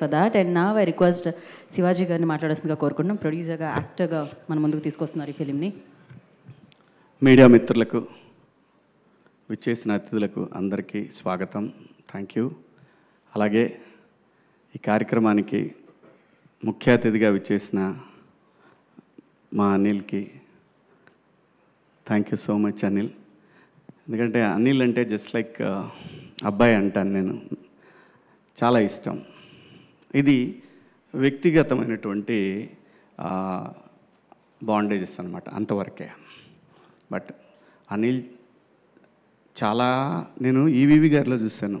For that and నా I request Shivaji గారిని మాట్లాడాల్సిందిగా కోరుకుంటున్నాం. ప్రొడ్యూసర్గా యాక్టర్గా మన ముందుకు తీసుకొస్తున్నారు ఈ ఫిలింని. మీడియా మిత్రులకు విచ్చేసిన అతిథులకు అందరికీ స్వాగతం. థ్యాంక్ యూ అలాగే ఈ కార్యక్రమానికి ముఖ్య అతిథిగా విచ్చేసిన మా అనిల్కి thank you so much Anil. ఎందుకంటే అనిల్ అంటే జస్ట్ లైక్ uh, అబ్బాయి అంటాను నేను. చాలా ఇష్టం. ఇది వ్యక్తిగతమైనటువంటి బాండేజెస్ అనమాట అంతవరకే. బట్ అనిల్ చాలా నేను ఈవీవి గారిలో చూశాను.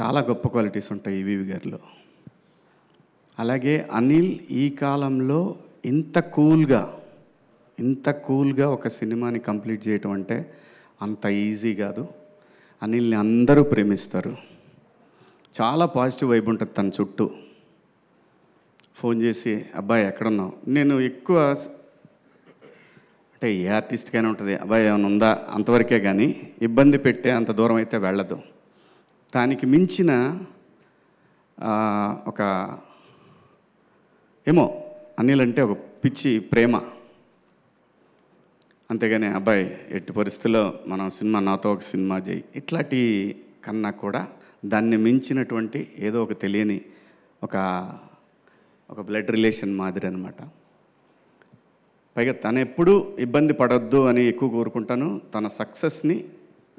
చాలా గొప్ప క్వాలిటీస్ ఉంటాయి ఈవీవి గారిలో. అలాగే అనిల్ ఈ కాలంలో ఇంత కూల్గా ఇంత కూల్గా ఒక సినిమాని కంప్లీట్ చేయటం అంటే అంత ఈజీ కాదు. అనిల్ని అందరూ ప్రేమిస్తారు. చాలా పాజిటివ్ వైబ్ ఉంటుంది తన చుట్టూ. ఫోన్ చేసి అబ్బాయి ఎక్కడున్నావు? నేను ఎక్కువ అంటే ఏ ఆర్టిస్ట్కైనా ఉంటుంది అబ్బాయి ఏమైనా ఉందా? అంతవరకే కానీ ఇబ్బంది పెట్టే అంత దూరం అయితే వెళ్ళదు. దానికి మించిన ఒక ఏమో అనిల్ అంటే ఒక పిచ్చి ప్రేమ. అంతేగాని అబ్బాయి ఎట్టి పరిస్థితుల్లో మనం సినిమా నాతో ఒక సినిమా చేయి. ఇట్లాంటి కన్నా కూడా దాన్ని మించినటువంటి ఏదో ఒక తెలియని ఒక ఒక బ్లడ్ రిలేషన్ మాదిరి అనమాట పైగా తను ఎప్పుడూ ఇబ్బంది పడొద్దు అని ఎక్కువ కోరుకుంటాను. తన సక్సెస్ని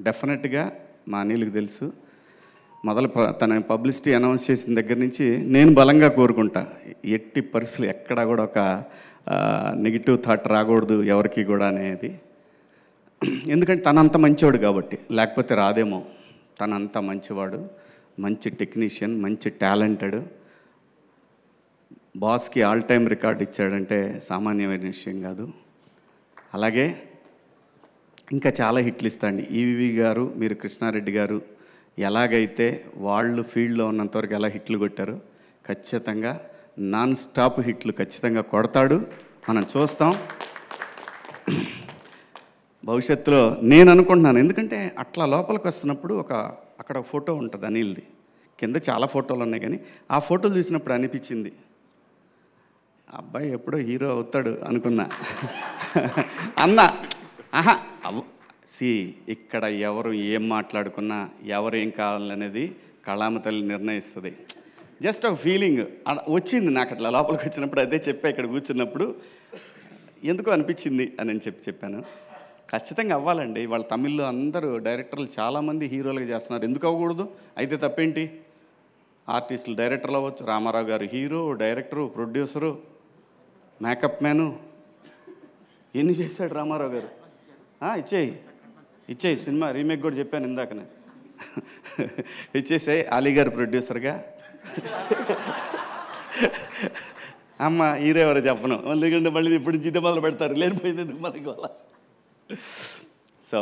డెఫినెట్గా మా అనిల్కి తెలుసు. మొదలు ప- తన పబ్లిసిటీ అనౌన్స్ చేసిన దగ్గర నుంచి నేను బలంగా కోరుకుంటా. ఎట్టి పరిస్థితులు ఎక్కడా కూడా ఒక నెగిటివ్ థాట్ రాకూడదు ఎవరికి కూడా అనేది. ఎందుకంటే తనంత మంచివాడు కాబట్టి లేకపోతే రాదేమో. తనంత మంచివాడు మంచి టెక్నీషియన్ మంచి టాలెంటెడ్. బాస్కి ఆల్ టైమ్ రికార్డ్ ఇచ్చాడంటే సామాన్యమైన విషయం కాదు. అలాగే ఇంకా చాలా హిట్లు ఇస్తాండి ఈవి గారు మీరు కృష్ణారెడ్డి గారు ఎలాగైతే వాళ్ళు ఫీల్డ్లో ఉన్నంతవరకు ఎలా హిట్లు కొట్టారు ఖచ్చితంగా నాన్ స్టాప్ హిట్లు ఖచ్చితంగా కొడతాడు. మనం చూస్తాం. భవిష్యత్తులో నేను అనుకుంటున్నాను. ఎందుకంటే అట్లా లోపలికి వస్తున్నప్పుడు ఒక అక్కడ ఫోటో ఉంటుంది అనిల్ది. కింద చాలా ఫోటోలు ఉన్నాయి కానీ ఆ ఫోటోలు చూసినప్పుడు అనిపించింది. అబ్బాయి ఎప్పుడో హీరో అవుతాడు అనుకున్నా. అన్న ఆహా సి ఇక్కడ ఎవరు ఏం మాట్లాడుకున్నా ఎవరు ఏం కావాలనేది కళామ తల్లి నిర్ణయిస్తుంది. జస్ట్ ఒక ఫీలింగ్. వచ్చింది నాకు అట్లా లోపలికి వచ్చినప్పుడు అదే చెప్పా ఇక్కడ కూర్చున్నప్పుడు. ఎందుకో అనిపించింది అని నేను చెప్పి చెప్పాను. ఖచ్చితంగా అవ్వాలండి. వాళ్ళ తమిళ్ళో అందరూ డైరెక్టర్లు చాలామంది హీరోలుగా చేస్తున్నారు. ఎందుకు అవ్వకూడదు? అయితే తప్పేంటి? ఆర్టిస్టులు డైరెక్టర్లు అవ్వచ్చు. రామారావు గారు hero director producer makeup man. ఎన్ని చేశాడు రామారావు గారు? ఇచ్చేయి. ఇచ్చేయి. సినిమా రీమేక్ కూడా చెప్పాను ఇందాకనే. ఇచ్చేసాయి. అలీ గారు ప్రొడ్యూసర్గా. అమ్మ హీరో ఎవరో చెప్పను. ఎందుకంటే మళ్ళీ ఇప్పుడు జిద్ద మొదలు పెడతారు. లేనిపోయింది ఎందుకు మనకి వాళ్ళ సో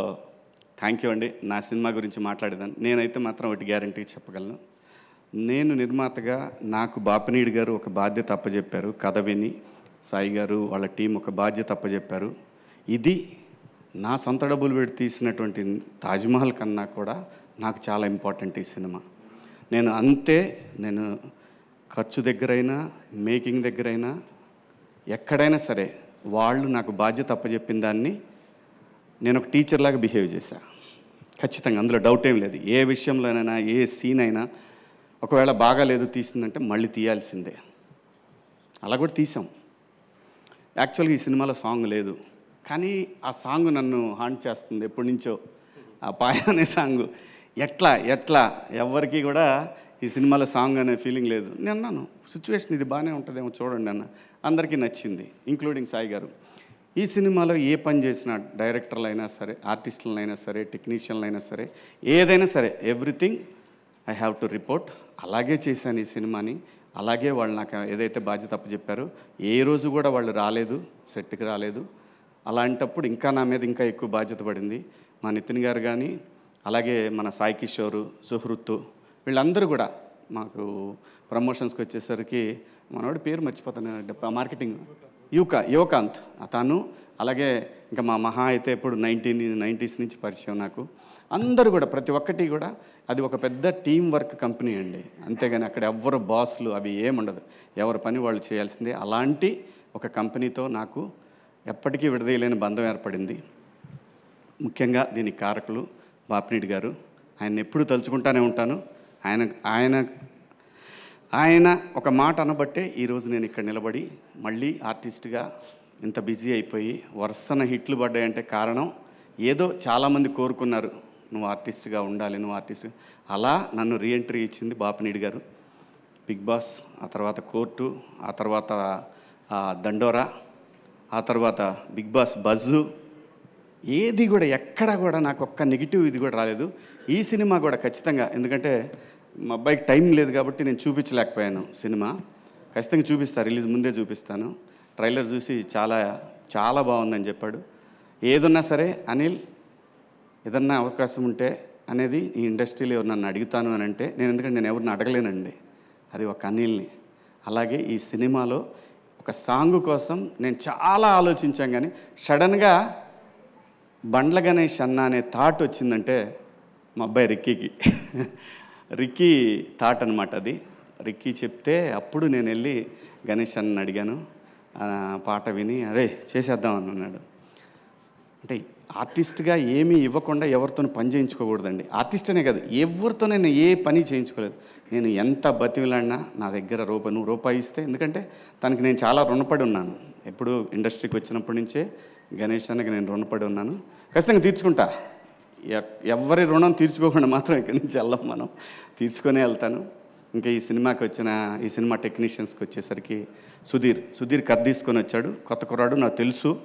థ్యాంక్ యూ అండి. నా సినిమా గురించి మాట్లాడేదాన్ని. నేనైతే మాత్రం ఒకటి గ్యారంటీ చెప్పగలను. నేను నిర్మాతగా నాకు బాపినీడి గారు ఒక బాధ్యత అప్పచెప్పారు కథ విని సాయి గారు వాళ్ళ టీం ఒక బాధ్యత అప్పచెప్పారు ఇది నా సొంత డబ్బులు పెట్టి తీసినటువంటి తాజ్మహల్ కన్నా కూడా నాకు చాలా ఇంపార్టెంట్ ఈ సినిమా. నేను అంతే నేను ఖర్చు దగ్గరైనా మేకింగ్ దగ్గరైనా ఎక్కడైనా సరే వాళ్ళు నాకు బాధ్యత అప్పచెప్పిన దాన్ని నేను ఒక టీచర్లాగా బిహేవ్ చేశా. ఖచ్చితంగా అందులో డౌట్ ఏం లేదు. ఏ విషయంలోనైనా ఏ సీన్ అయినా ఒకవేళ బాగాలేదు తీసిందంటే మళ్ళీ తీయాల్సిందే. అలా కూడా తీసాం. యాక్చువల్గా ఈ సినిమాలో సాంగ్ లేదు. కానీ ఆ సాంగ్ నన్ను హాంట్ చేస్తుంది ఎప్పటి నుంచో. ఆ పాయ అనే సాంగ్ ఎట్లా ఎట్లా? ఎవరికి కూడా ఈ సినిమాలో సాంగ్ అనే ఫీలింగ్ లేదు. నేను అన్నాను సిచ్యువేషన్ ఇది బాగానే ఉంటుందేమో చూడండి అన్న. అందరికీ నచ్చింది ఇంక్లూడింగ్ సాయి గారు. ఈ సినిమాలో ఏ పని చేసిన డైరెక్టర్లు అయినా సరే ఆర్టిస్టులను అయినా సరే టెక్నీషియన్లు అయినా సరే ఏదైనా సరే everything I have to report. అలాగే చేశాను ఈ సినిమాని. అలాగే వాళ్ళు నాకు ఏదైతే బాధ్యత చెప్పారో ఏ రోజు కూడా వాళ్ళు రాలేదు సెట్కి రాలేదు. అలాంటప్పుడు ఇంకా నా మీద ఇంకా ఎక్కువ బాధ్యత పడింది. మా నితిన్ గారు కానీ అలాగే మన సాయి కిషోరు సుహృత్తు వీళ్ళందరూ కూడా మాకు ప్రమోషన్స్కి వచ్చేసరికి మనోడి పేరు మర్చిపోతాను. మార్కెటింగ్. యువక యువకాంత్ తను అలాగే ఇంకా మా మహా అయితే ఇప్పుడు నైన్టీన్ నైంటీస్ నుంచి పరిచయం నాకు. అందరూ కూడా ప్రతి ఒక్కటి కూడా అది ఒక పెద్ద టీం వర్క్ కంపెనీ అండి. అంతేగాని అక్కడ ఎవ్వరు బాస్లు అవి ఏముండదు ఎవరి పని వాళ్ళు చేయాల్సిందే. అలాంటి ఒక కంపెనీతో నాకు ఎప్పటికీ విడదీయలేని బంధం ఏర్పడింది. ముఖ్యంగా దీనికి కారకులు బాపినీడి గారు. ఆయన ఎప్పుడు తలుచుకుంటానే ఉంటాను. ఆయన ఆయన ఆయన ఒక మాట అనబట్టే ఈరోజు నేను ఇక్కడ నిలబడి మళ్ళీ ఆర్టిస్ట్గా ఇంత బిజీ అయిపోయి వరుసన హిట్లు పడ్డాయంటే కారణం ఏదో చాలామంది కోరుకున్నారు నువ్వు ఆర్టిస్ట్గా ఉండాలి నువ్వు ఆర్టిస్ట్ అలా నన్ను రీఎంట్రీ ఇచ్చింది బాపినీడి గారు. బిగ్ బాస్ ఆ తర్వాత కోర్టు ఆ తర్వాత దండోరా ఆ తర్వాత బిగ్ బాస్ బజ్జు. ఏది కూడా ఎక్కడ కూడా నాకు ఒక్క నెగిటివ్ ఇది కూడా రాలేదు. ఈ సినిమా కూడా ఖచ్చితంగా ఎందుకంటే మా అబ్బాయికి టైం లేదు కాబట్టి నేను చూపించలేకపోయాను సినిమా. ఖచ్చితంగా చూపిస్తాను రిలీజ్ ముందే చూపిస్తాను. ట్రైలర్ చూసి చాలా చాలా బాగుందని చెప్పాడు. ఏదున్నా సరే అనిల్ ఏదన్నా అవకాశం ఉంటే అనేది ఈ ఇండస్ట్రీలో ఎవరు నన్ను అడుగుతాను అని అంటే నేను ఎందుకంటే నేను ఎవరిని అడగలేనండి. అది ఒక అనిల్ని. అలాగే ఈ సినిమాలో ఒక సాంగ్ కోసం నేను చాలా ఆలోచించాం కానీ సడన్గా బండ్ల గణేష్ అన్న అనే థాట్ వచ్చిందంటే మా అబ్బాయి రిక్కీకి. రిక్కీ థాట్ అనమాట అది. రిక్కీ చెప్తే అప్పుడు నేను వెళ్ళి గణేష్ అన్న అడిగాను. ఆ పాట విని అరే చేసేద్దాం అని అన్నాడు. అంటే ఆర్టిస్ట్గా ఏమీ ఇవ్వకుండా ఎవరితో పని చేయించుకోకూడదండి. ఆర్టిస్ట్ అనే కాదు ఎవరితో నేను ఏ పని చేయించుకోలేదు. నేను ఎంత బతిమిలాడినా నా దగ్గర రూపాయి నువ్వు రూపాయి ఇస్తే ఎందుకంటే తనకి నేను చాలా రుణపడి ఉన్నాను. ఎప్పుడు ఇండస్ట్రీకి వచ్చినప్పటి నుంచే గణేష్ అన్నకి నేను రుణపడి ఉన్నాను. ఖచ్చితంగా తీర్చుకుంటా. ఎవరి రుణం తీర్చుకోకుండా మాత్రం ఇక్కడి నుంచి వెళ్ళాం మనం. తీర్చుకొనే వెళ్తాను. ఇంకా ఈ సినిమాకి వచ్చిన ఈ సినిమా టెక్నీషియన్స్కి వచ్చేసరికి సుధీర్ సుధీర్ కథ తీసుకొని వచ్చాడు. కొత్త కుర్రాడు నాకు తెలుసు.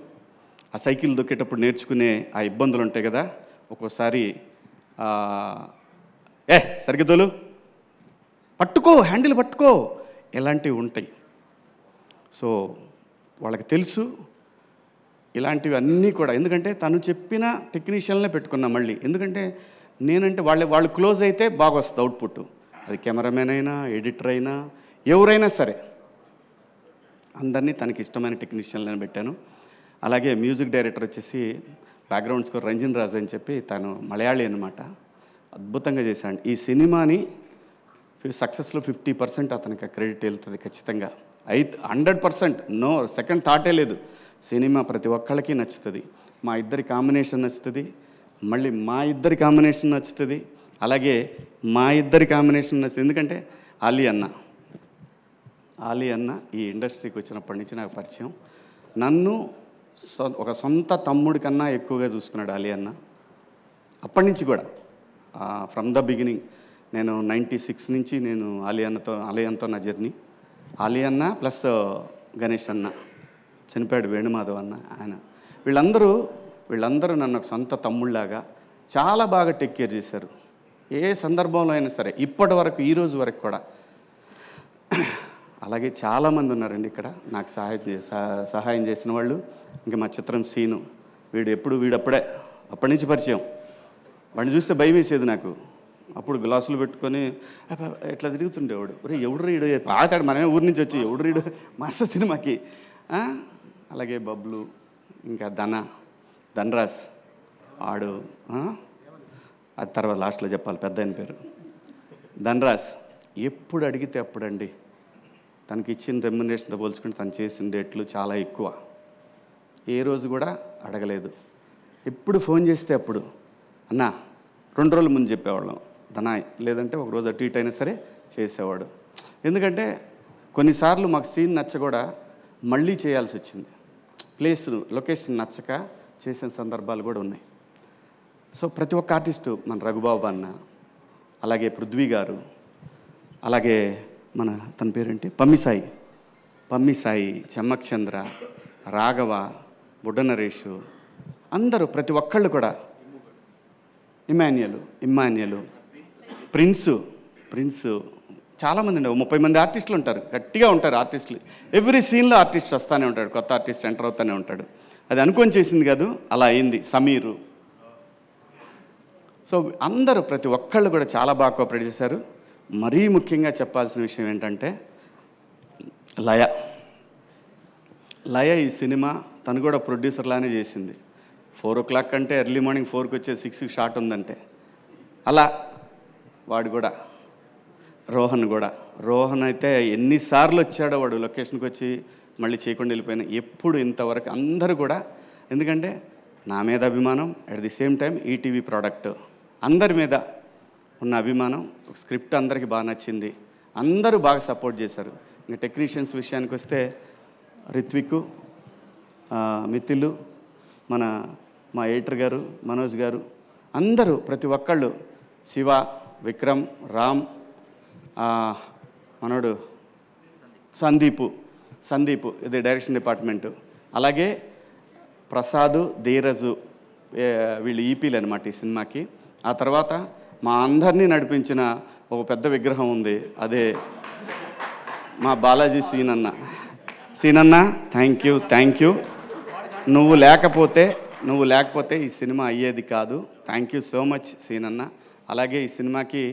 ఆ సైకిల్ దొక్కేటప్పుడు నేర్చుకునే ఆ ఇబ్బందులు ఉంటాయి కదా. ఒక్కోసారి ఏ సరిగ్గా పట్టుకో హ్యాండిల్ పట్టుకో. ఇలాంటివి ఉంటాయి. సో వాళ్ళకి తెలుసు. ఇలాంటివి అన్నీ కూడా. ఎందుకంటే తను చెప్పిన టెక్నీషియన్లే పెట్టుకున్నా మళ్ళీ. ఎందుకంటే నేనంటే వాళ్ళ వాళ్ళు క్లోజ్ అయితే బాగా వస్తుంది అవుట్పుట్. అది కెమెరామెన్ అయినా ఎడిటర్ అయినా ఎవరైనా సరే. అందరినీ తనకి ఇష్టమైన టెక్నీషియన్లను పెట్టాను. అలాగే మ్యూజిక్ డైరెక్టర్ వచ్చేసి బ్యాక్గ్రౌండ్ స్కోర్ రంజన్ రాజ్ అని చెప్పి తను మలయాళీ అనమాట అద్భుతంగా చేశాడు ఈ సినిమాని సక్సెస్లో ఫిఫ్టీ పర్సెంట్ అతనికి క్రెడిట్ వెళ్తుంది ఖచ్చితంగా. అయితే హండ్రెడ్ పర్సెంట్. నో సెకండ్ థాటే లేదు. సినిమా ప్రతి ఒక్కళ్ళకి నచ్చుతుంది. మా ఇద్దరి కాంబినేషన్ నచ్చుతుంది. మళ్ళీ మా ఇద్దరి కాంబినేషన్ నచ్చుతుంది. అలాగే మా ఇద్దరి కాంబినేషన్ నచ్చుతుంది. ఎందుకంటే అలీ అన్న. అలీ అన్న ఈ ఇండస్ట్రీకి వచ్చినప్పటి నుంచి నాకు పరిచయం. నన్ను ఒక సొంత తమ్ముడి కన్నా ఎక్కువగా చూసుకున్నాడు అలీ అన్న. అప్పటి నుంచి కూడా. ఫ్రమ్ ద బిగినింగ్ నేను నైంటీ సిక్స్ నుంచి నేను అలీ అన్నతో అలీ అన్నతో నా జర్నీ. అలీ అన్న ప్లస్ గణేష్ అన్న. చనిపోయాడు వేణుమాధవ్ అన్న ఆయన. వీళ్ళందరూ వీళ్ళందరూ నన్ను సొంత తమ్ముళ్ళలాగా చాలా బాగా టేక్ కేర్ చేశారు. ఏ సందర్భంలో అయినా సరే ఇప్పటి వరకు ఈ రోజు వరకు కూడా. అలాగే చాలామంది ఉన్నారండి ఇక్కడ. నాకు సహాయం చే- సహాయం చేసిన వాళ్ళు. ఇంకా మా చిత్రం సీను. వీడు ఎప్పుడు వీడప్పుడే. అప్పటి నుంచి పరిచయం. వాడిని చూస్తే భయం వేసేది నాకు. అప్పుడు గ్లాసులు పెట్టుకొని ఎట్లా ఇట్లా తిరుగుతుండేవాడు ఒరే ఎవడు రీడు పాతాడు మనమే ఊరి నుంచి వచ్చి. ఎవడు రీడు మాస్టర్ సినిమాకి. అలాగే బబ్లు ఇంకా ధన ధనరాజ్ ఆడు ఆ? అది తర్వాత లాస్ట్లో చెప్పాలి పెద్ద ఆయన పేరు. ధనరాజ్ ఎప్పుడు అడిగితే అప్పుడండి. తనకి ఇచ్చిన రెమ్యునరేషన్తో పోల్చుకుంటే తను చేసిన డేట్లు చాలా ఎక్కువ. ఏ రోజు కూడా అడగలేదు. ఎప్పుడు ఫోన్ చేస్తే అప్పుడు అన్నా రెండు రోజుల ముందు చెప్పేవాళ్ళం. ధనా లేదంటే ఒక రోజు అటు ఇటు అయినా సరే చేసేవాడు. ఎందుకంటే కొన్నిసార్లు మాకు సీన్ నచ్చ కూడా మళ్ళీ చేయాల్సి వచ్చింది. ప్లేస్ లొకేషన్ నచ్చక చేసిన సందర్భాలు కూడా ఉన్నాయి. సో ప్రతి ఒక్క ఆర్టిస్టు మన రఘుబాబు అన్న అలాగే పృథ్వీ గారు అలాగే మన తన పేరేంటి? పమ్మిసాయి పమ్మిసాయి చెమ్మక్చంద్ర రాఘవ బుడ్డ నరేషు అందరూ ప్రతి ఒక్కళ్ళు కూడా. ఇమాన్యులు ఇమాన్యులు ప్రిన్సు ప్రిన్సు చాలామంది అండి ముప్పై మంది ఆర్టిస్టులు ఉంటారు. గట్టిగా ఉంటారు ఆర్టిస్టులు. ఎవ్రీ సీన్లో ఆర్టిస్ట్ వస్తూనే ఉంటాడు. కొత్త ఆర్టిస్ట్ ఎంటర్ అవుతూనే ఉంటాడు. అది అనుకొని చేసింది కాదు అలా అయింది. సమీరు. సో అందరూ ప్రతి ఒక్కళ్ళు కూడా చాలా బాగా కోఆపరేట్ చేశారు. మరీ ముఖ్యంగా చెప్పాల్సిన విషయం ఏంటంటే లయ. లయ ఈ సినిమా తను కూడా ప్రొడ్యూసర్లానే చేసింది. ఫోర్ ఓ క్లాక్ అంటే ఎర్లీ మార్నింగ్ ఫోర్కి వచ్చే సిక్స్కి షాట్ ఉందంటే. అలా వాడు కూడా. రోహన్ కూడా. రోహన్ అయితే ఎన్నిసార్లు వచ్చాడో వాడు లొకేషన్కి వచ్చి మళ్ళీ చేయకుండా వెళ్ళిపోయినా. ఎప్పుడు ఇంతవరకు అందరూ కూడా ఎందుకంటే నా మీద అభిమానం at the same time ETV product అందరి మీద ఉన్న అభిమానం స్క్రిప్ట్ అందరికీ బాగా నచ్చింది. అందరూ బాగా సపోర్ట్ చేశారు. ఇంకా టెక్నీషియన్స్ విషయానికి వస్తే రిత్విక్ మిథిలు మన మా ఎడిటర్ గారు మనోజ్ గారు అందరూ ప్రతి ఒక్కళ్ళు శివ విక్రమ్ రామ్ మనోడు సందీపు సందీప్ ఇది డైరెక్షన్ డిపార్ట్మెంటు అలాగే ప్రసాదు ధీరజు వీళ్ళు ఈపీలు అనమాట ఈ సినిమాకి. ఆ తర్వాత మా అందరినీ నడిపించిన ఒక పెద్ద విగ్రహం ఉంది. అదే మా బాలాజీ సీనన్న. సీనన్న థ్యాంక్ యూ థ్యాంక్ యూ నువ్వు లేకపోతే నువ్వు లేకపోతే ఈ సినిమా అయ్యేది కాదు. థ్యాంక్ యూ సో మచ్ సీనన్న. అలాగే ఈ సినిమాకి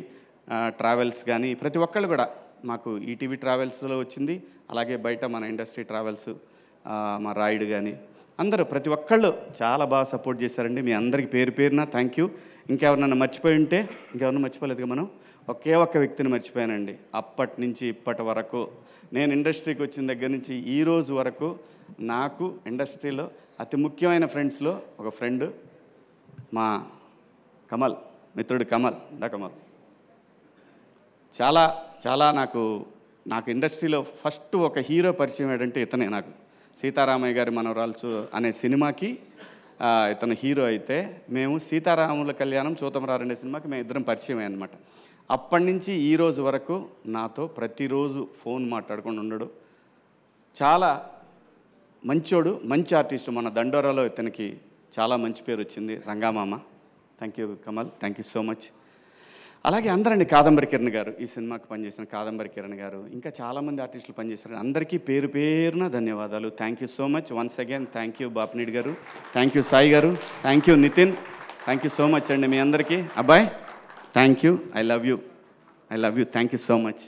ట్రావెల్స్ కానీ ప్రతి ఒక్కళ్ళు కూడా మాకు ఈటీవీ ట్రావెల్స్లో వచ్చింది. అలాగే బయట మన ఇండస్ట్రీ ట్రావెల్స్ మా రాయుడు కానీ అందరూ ప్రతి ఒక్కళ్ళు చాలా బాగా సపోర్ట్ చేశారండి. మీ అందరికి పేరు పేరున థ్యాంక్ యూ ఇంకెవరినన్నా మర్చిపోయి ఉంటే ఇంకెవరన్నా మర్చిపోలేదుగా మనం? ఒకే ఒక్క వ్యక్తిని మర్చిపోయానండి. అప్పటి నుంచి ఇప్పటి వరకు నేను ఇండస్ట్రీకి వచ్చిన దగ్గర నుంచి ఈ రోజు వరకు నాకు ఇండస్ట్రీలో అతి ముఖ్యమైన ఫ్రెండ్స్లో ఒక ఫ్రెండ్ మా కమల్ మిత్రుడు కమల్. డా కమల్. చాలా చాలా నాకు నాకు ఇండస్ట్రీలో ఫస్ట్ ఒక హీరో పరిచయం ఏంటంటే ఇతనే నాకు. సీతారామయ్య గారి మనవరాల్సు అనే సినిమాకి ఇతను హీరో అయితే మేము సీతారాముల కళ్యాణం చూతమరారు సినిమాకి మేము ఇద్దరం పరిచయం అనమాట అప్పటి నుంచి ఈ రోజు వరకు నాతో ప్రతిరోజు ఫోన్ మాట్లాడుకొని ఉండడు. చాలా మంచోడు మంచి ఆర్టిస్టు మన దండోరాలో ఇతనికి చాలా మంచి పేరు వచ్చింది రంగామామ. Thank you Kamal thank you so much అలాగే అందరండి కాదంబరి కిరణ్ గారు. ఈ సినిమాకి పనిచేసిన కాదంబరి కిరణ్ గారు. ఇంకా చాలామంది ఆర్టిస్టులు పనిచేశారు. అందరికీ పేరు పేరున ధన్యవాదాలు. Thank you so much once again thank you Bapineedu గారు. థ్యాంక్ యూ సాయి గారు. Thank you Nithin thank you so much అండి మీ అందరికీ. అబ్బాయ్ thank you I love you I love you thank you so much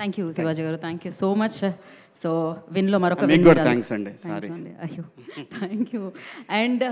thank you Shivaji గారు. Thank you so much so విన్లో మరొక thanks అండి. Sorry. అయ్యో. Thank you and